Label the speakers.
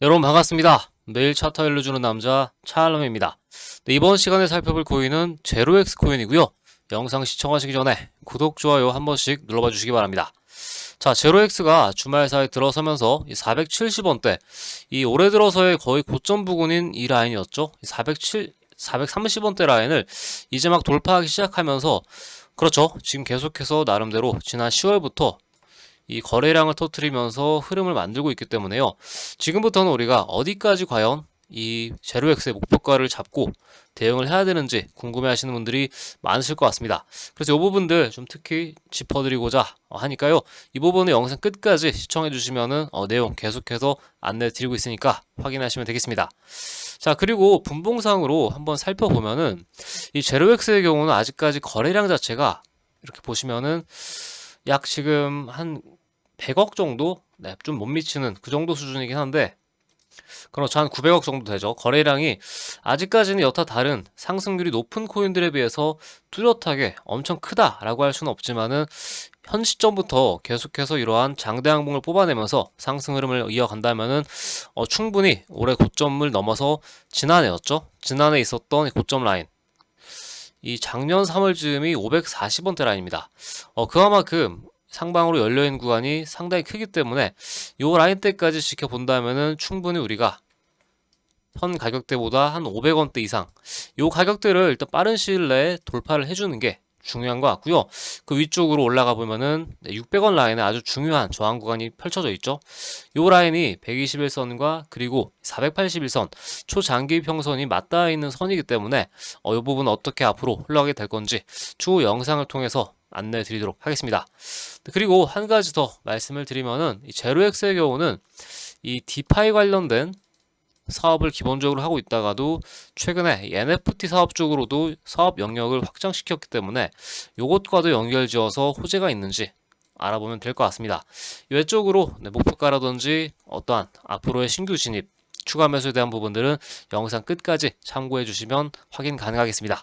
Speaker 1: 여러분 반갑습니다. 매일 차트 알려주는 남자 차알람입니다. 네, 이번 시간에 살펴볼 코인은 제로엑스 코인이고요. 영상 시청하시기 전에 구독, 좋아요 한 번씩 눌러봐 주시기 바랍니다. 자, 제로엑스가 주말 사이 들어서면서 470원대, 이 올해 들어서의 거의 고점 부근인 이 라인이었죠. 407, 430원대 라인을 이제 막 돌파하기 시작하면서 그렇죠. 지금 계속해서 나름대로 지난 10월부터 이 거래량을 터트리면서 흐름을 만들고 있기 때문에요. 지금부터는 우리가 어디까지 과연 이 제로엑스의 목표가를 잡고 대응을 해야 되는지 궁금해 하시는 분들이 많으실 것 같습니다. 그래서 이 부분들 좀 특히 짚어드리고자 하니까요. 이 부분은 영상 끝까지 시청해 주시면은 어, 내용 계속해서 안내 드리고 있으니까 확인하시면 되겠습니다. 자, 그리고 분봉상으로 한번 살펴보면은 이 제로엑스의 경우는 아직까지 거래량 자체가 이렇게 보시면은 약 지금 한 100억 정도? 네, 좀 못 미치는 그 정도 수준이긴 한데, 그렇죠. 한 900억 정도 되죠. 거래량이 아직까지는 여타 다른 상승률이 높은 코인들에 비해서 뚜렷하게 엄청 크다라고 할 수는 없지만은 현 시점부터 계속해서 이러한 장대 항봉을 뽑아내면서 상승 흐름을 이어간다면은 어, 충분히 올해 고점을 넘어서 지난해였죠. 지난해 있었던 이 고점 라인. 이 작년 3월쯤이 540원대 라인입니다. 어, 그만큼 상방으로 열려있는 구간이 상당히 크기 때문에 요 라인 때까지 지켜본다면은 충분히 우리가 현 가격대보다 한 500원대 이상 요 가격대를 일단 빠른 시일 내에 돌파를 해주는 게 중요한 것 같고요. 그 위쪽으로 올라가 보면은 600원 라인에 아주 중요한 저항 구간이 펼쳐져 있죠. 요 라인이 121선과 그리고 481선 초장기 평선이 맞닿아 있는 선이기 때문에 어, 이 부분 어떻게 앞으로 흘러가게 될 건지 추후 영상을 통해서 안내 드리도록 하겠습니다. 그리고 한 가지 더 말씀을 드리면은 이 제로엑스의 경우는 이 디파이 관련된 사업을 기본적으로 하고 있다가도 최근에 NFT 사업 쪽으로도 사업 영역을 확장시켰기 때문에 이것과도 연결지어서 호재가 있는지 알아보면 될 것 같습니다. 외쪽으로 네, 목표가라든지 어떠한 앞으로의 신규 진입, 추가 매수에 대한 부분들은 영상 끝까지 참고해 주시면 확인 가능하겠습니다.